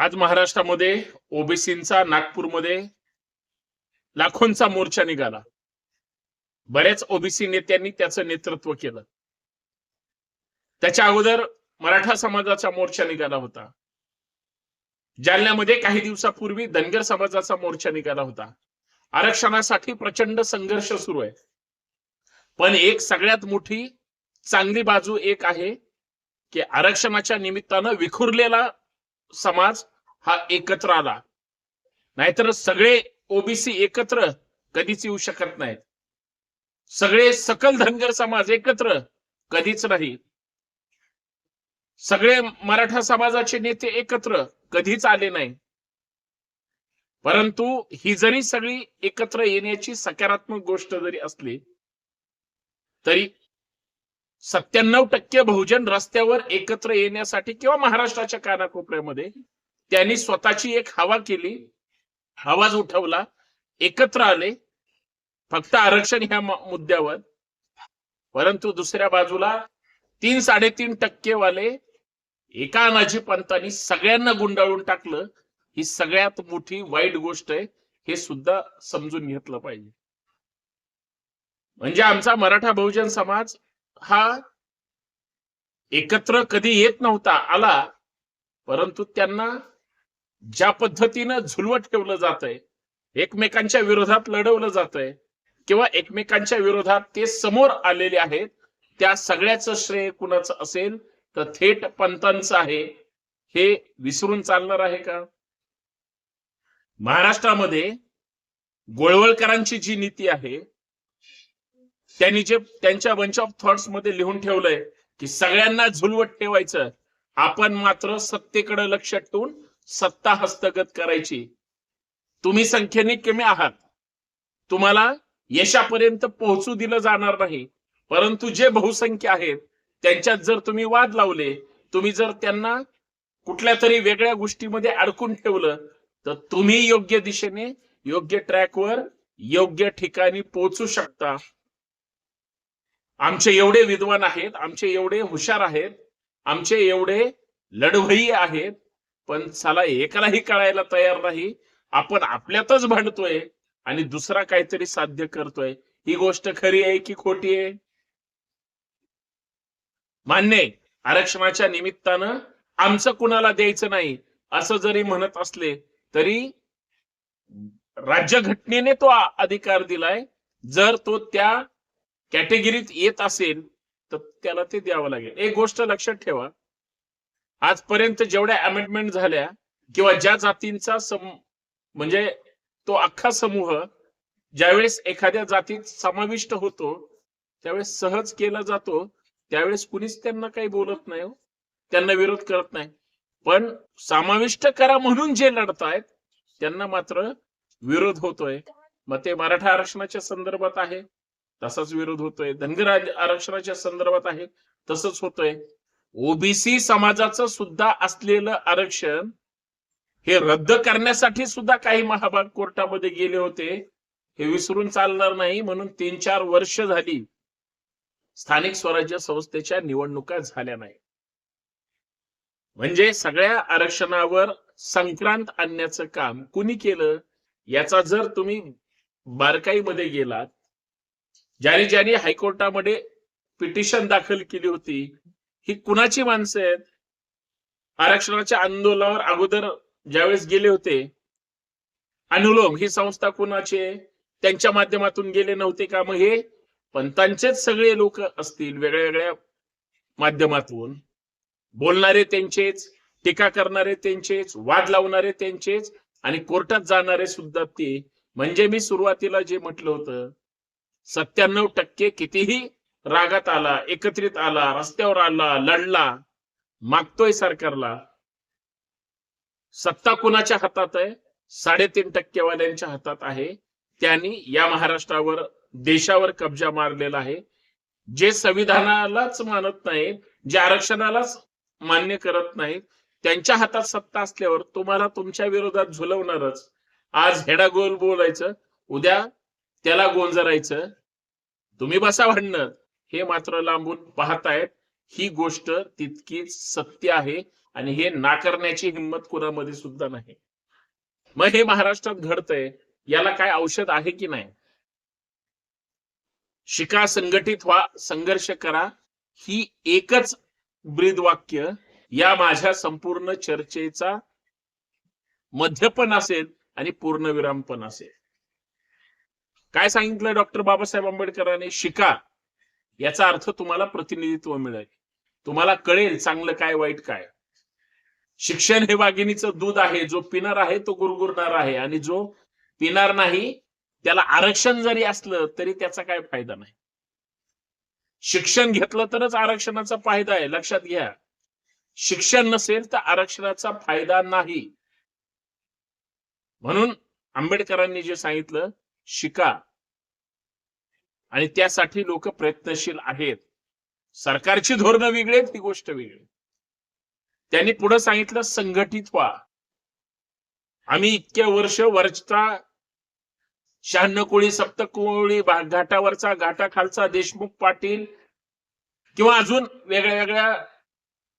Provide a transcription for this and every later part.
आज महाराष्ट्रामध्ये ओबीसींचा नागपूरमध्ये लाखोंचा मोर्चा निघाला. बऱ्याच ओबीसी नेत्यांनी त्याचं नेतृत्व केलं. त्याच्या अगोदर मराठा समाजाचा मोर्चा निघाला होता. जालन्यामध्ये काही दिवसापूर्वी धनगर समाजाचा मोर्चा निघाला होता. आरक्षणासाठी प्रचंड संघर्ष सुरू आहे. पण एक सगळ्यात मोठी चांगली बाजू एक आहे की आरक्षणाच्या निमित्तानं विखुरलेला समाज हा एकत्र आला. नाहीतर सगळे ओबीसी एकत्र कधीच येऊ शकत नाहीत. सगळे सकल धनगर समाज एकत्र कधीच नाही. सगळे मराठा समाजाचे नेते एकत्र कधीच आले नाही. परंतु ही जरी सगळी एकत्र येण्याची सकारात्मक गोष्ट जरी असली तरी सत्त्याण्णव टक्के बहुजन रस्त्यावर एकत्र येण्यासाठी किंवा महाराष्ट्राच्या कानाकोपऱ्यामध्ये त्यांनी स्वतःची एक हवा केली. आवाज उठवला. एकत्र आले. फक्त आरक्षण ह्या मुद्द्यावर. परंतु दुसऱ्या बाजूला तीन साडेतीन टक्के वाले एका अनाजी पंतांनी सगळ्यांना गुंडाळून टाकलं. ही सगळ्यात मोठी वाईट गोष्ट आहे. हे सुद्धा समजून घेतलं पाहिजे. म्हणजे आमचा मराठा बहुजन समाज हा एकत्र कधी येत नव्हता आला. परंतु त्यांना ज्या पद्धतीनं झुलवत ठेवलं जात आहे एकमेकांच्या विरोधात लढवलं जात आहे किंवा एकमेकांच्या विरोधात ते समोर आलेले आहेत त्या सगळ्याचं श्रेय कुणाचं असेल तर थेट पंतांचं आहे. हे विसरून चालणार आहे का? महाराष्ट्रामध्ये गोळवळकरांची जी नीती आहे त्यांनी जे त्यांच्या बंच ऑफ थॉट्समध्ये लिहून ठेवलंय की सगळ्यांना झुलवत ठेवायचं आपण मात्र सत्तेकडे लक्ष ठेवून सत्ता हस्तगत करायची. तुम्ही संख्येने कमी आहात. तुम्हाला यशापर्यंत पोहोचू दिलं जाणार नाही. परंतु जे बहुसंख्य आहेत त्यांच्यात जर तुम्ही वाद लावले तुम्ही जर त्यांना कुठल्या तरी वेगळ्या गोष्टीमध्ये अडकून ठेवलं तर तुम्ही योग्य दिशेने योग्य ट्रॅकवर योग्य ठिकाणी पोहोचू शकता. आमचे एवढे विद्वान आहेत आमचे एवढे हुशार आहेत आमचे एवढे लढवई आहेत पण साला एकालाही कळायला तयार नाही. आपण आपल्यातच भांडतोय आणि दुसरा काहीतरी साध्य करतोय. ही गोष्ट खरी आहे की खोटी आहे? मान्य आरक्षणाच्या निमित्तानं आमचं कुणाला द्यायचं नाही असं जरी म्हणत असले तरी राज्यघटनेने तो अधिकार दिलाय. जर तो त्या कॅटेगरीत येत असेल तर त्याला ते द्यावं लागेल. एक गोष्ट लक्षात ठेवा आजपर्यंत जेवढ्या अमेंडमेंट झाल्या किंवा ज्या जातींचा सम म्हणजे तो अख्खा समूह ज्यावेळेस एखाद्या जातीत समाविष्ट होतो त्यावेळेस सहज केला जातो त्यावेळेस कुणीच त्यांना काही बोलत नाही हो. त्यांना विरोध करत नाही. पण समाविष्ट करा म्हणून जे लढतायत त्यांना मात्र विरोध होतोय. मग ते मराठा आरक्षणाच्या संदर्भात आहे तसाच विरोध होतोय. धनगर आरक्षणाच्या संदर्भात आहे तसंच होतोय. ओबीसी समाजाचं सुद्धा असलेलं आरक्षण हे रद्द करण्यासाठी सुद्धा काही महाभाग कोर्टामध्ये गेले होते. हे विसरून चालणार नाही. म्हणून तीन चार वर्ष झाली स्थानिक स्वराज्य संस्थेच्या निवडणुका झाल्या नाही. म्हणजे सगळ्या आरक्षणावर संक्रांत आणण्याचं काम कुणी केलं? याचा जर तुम्ही बारकाईमध्ये गेलात ज्याने ज्याने हायकोर्टामध्ये पिटिशन दाखल केली होती ही कुणाची माणसं आहेत? आरक्षणाच्या आंदोलनावर अगोदर ज्यावेळेस गेले होते अनुलोम ही संस्था कुणाची आहे? त्यांच्या माध्यमातून गेले नव्हते का? मग हे पंतांचेच सगळे लोक असतील वेगळ्या वेगळ्या माध्यमातून. बोलणारे त्यांचेच टीका करणारे त्यांचेच वाद लावणारे त्यांचेच आणि कोर्टात जाणारे सुद्धा ते. म्हणजे मी सुरुवातीला जे म्हटलं होतं सत्त्याण्णव टक्के कितीही रागात आला एकत्रित आला रस्त्यावर आला लढला मागतोय सरकारला. सत्ता कुणाच्या हातात आहे? साडेतीन टक्केवाल्यांच्या हातात आहे. त्यांनी या महाराष्ट्रावर देशावर कब्जा मारलेला आहे. जे संविधानालाच मानत नाहीत जे आरक्षणालाच मान्य करत नाहीत त्यांच्या हातात सत्ता असल्यावर तुम्हाला तुमच्या विरोधात झुलवणारच. आज हेडा गोल बोलायचं उद्या त्याला गोंजरायचं. तुम्ही बसा भांडणं हे मात्र लांबून पाहतायत. ही गोष्ट तितकीच सत्य आहे आणि हे नाकारण्याची हिंमत कुणामध्ये सुद्धा नाही. मग हे महाराष्ट्रात घडतंय याला काय औषध आहे की नाही? शिका संघटित व्हा संघर्ष करा ही एकच ब्रीद वाक्य या माझ्या संपूर्ण चर्चेचा मध्य पण असेल आणि पूर्णविराम पण असेल. काय सांगितलं डॉक्टर बाबासाहेब आंबेडकरांनी? शिका. याचा अर्थ तुम्हाला प्रतिनिधित्व मिळेल. तुम्हाला कळेल चांगलं काय वाईट काय. शिक्षण हे वाघिणीचं दूध आहे. जो पिणार आहे तो गुरगुरणार आहे. आणि जो पिणार नाही त्याला आरक्षण जरी असलं तरी त्याचा काय फायदा नाही. शिक्षण घेतलं तरच आरक्षणाचा फायदा आहे. लक्षात घ्या. शिक्षण नसेल तर आरक्षणाचा फायदा नाही. म्हणून आंबेडकरांनी जे सांगितलं शिका. आणि त्यासाठी लोक प्रयत्नशील आहेत. सरकारची धोरणं वेगळी आहेत ही गोष्ट वेगळी त्यांनी पुढे सांगितलं संघटित व्हा. आम्ही इतक्या वर्ष वरचा शहाण्णव कोळी सप्तकोळी घाटावरचा घाटाखालचा देशमुख पाटील किंवा अजून वेगळ्या वेगळ्या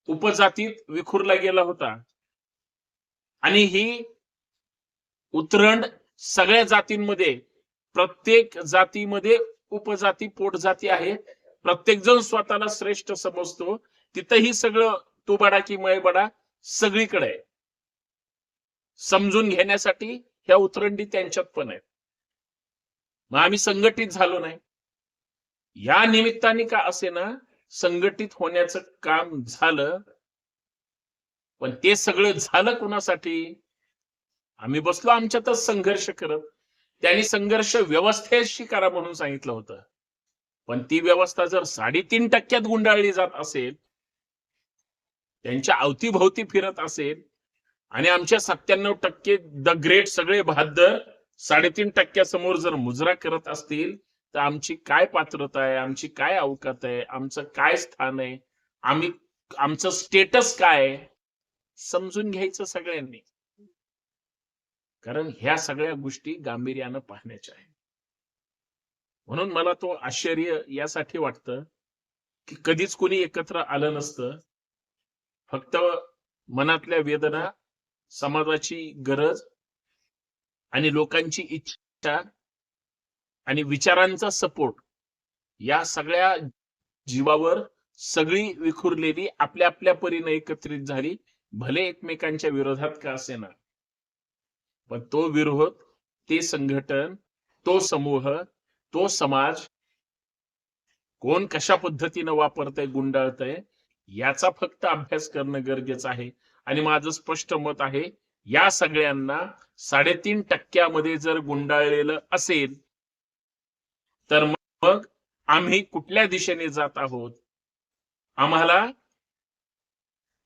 उपजातीत विखुरला गेला होता. आणि ही उतरंड सगळ्या जातींमध्ये प्रत्येक जातीमध्ये उपजाती पोटजाती आहे. प्रत्येक जण स्वतःला श्रेष्ठ समजतो. तिथंही सगळं तू बडा की मय बडा सगळीकडे आहे. समजून घेण्यासाठी ह्या उतरंडी त्यांच्यात पण आहेत. मग आम्ही संघटित झालो नाही. या निमित्ताने का असे ना संघटित होण्याचं काम झालं? पण ते सगळं झालं कुणासाठी? आम्ही बसलो आमच्यातच संघर्ष करत. त्यांनी संघर्ष व्यवस्थेशी करा म्हणून सांगितलं होतं. पण ती व्यवस्था जर साडेतीन टक्क्यात गुंडाळली जात असेल त्यांच्या अवतीभोवती फिरत असेल आणि आमच्या सत्त्याण्णव टक्के द ग्रेट सगळे बहादर साडेतीन टक्क्यासमोर जर मुजरा करत असतील तर आमची काय पात्रता आहे आमची काय अवकात आहे आमचं काय स्थान आहे आम्ही आमचं स्टेटस काय आहे समजून घ्यायचं सगळ्यांनी. कारण ह्या सगळ्या गोष्टी गांभीर्यानं पाहण्याच्या आहेत. म्हणून मला तो आश्चर्य यासाठी वाटतं की कधीच कोणी एकत्र आलं नसतं. फक्त मनातल्या वेदना समाजाची गरज आणि लोकांची इच्छा आणि विचारांचा सपोर्ट या सगळ्या जीवावर सगळी विखुरलेली आपल्या आपल्या परीने एकत्रित झाली. भले एकमेकांच्या विरोधात का असेना. पण तो विरोध ते संघटन तो समूह तो समाज कोण कशा पद्धतीनं वापरतय गुंडाळतय याचा फक्त अभ्यास करणं गरजेचं आहे. आणि माझं स्पष्ट मत आहे या सगळ्यांना साडेतीन टक्क्यामध्ये जर गुंडाळलेलं असेल तर मग आम्ही कुठल्या दिशेने जात आहोत? आम्हाला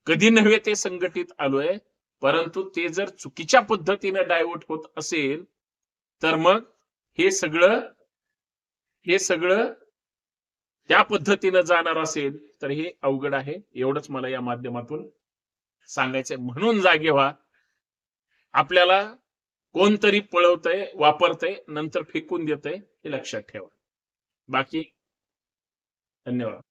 कधी नव्हे ते संघटित आलोय परंतु ते जर चुकीच्या पद्धतीने डायव्हर्ट होत असेल तर मग हे सगळं हे सगळं त्या पद्धतीनं जाणार असेल तर हे अवघड आहे. एवढंच मला या माध्यमातून सांगायचंय. म्हणून जागे व्हा. आपल्याला कोणतरी पळवतय वापरतय नंतर फेकून देतंय हे लक्षात ठेवा. बाकी धन्यवाद.